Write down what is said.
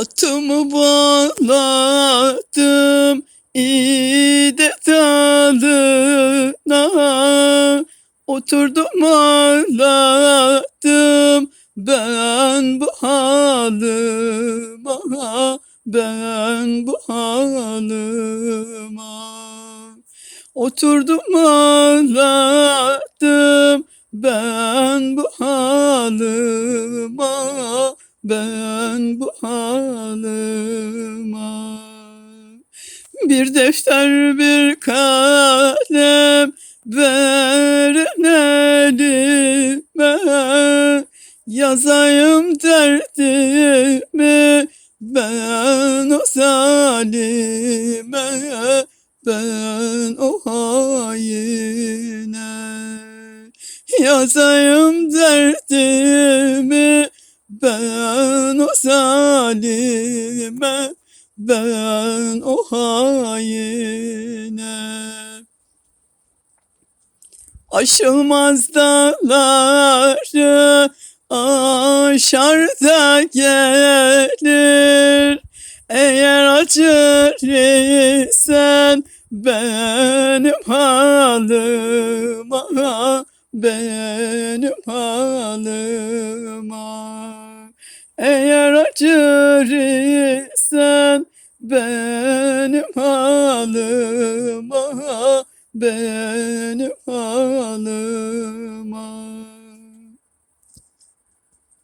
Atımı bağladım İde dalına Oturdum ağladım Ben bu halıma. Ben bu halıma. Oturdum ağladım ben bu halıma ben bu halıma bir defter bir kalem verin elime. Yazayım derdimi ben o zalime ben o haine. Yazayım derdimi ben o zalime ben o haine. Aşılmaz dağları aşar da gelir. Eğer acır isen benim halıma Benim halıma Eğer acır isen benim halıma benim halıma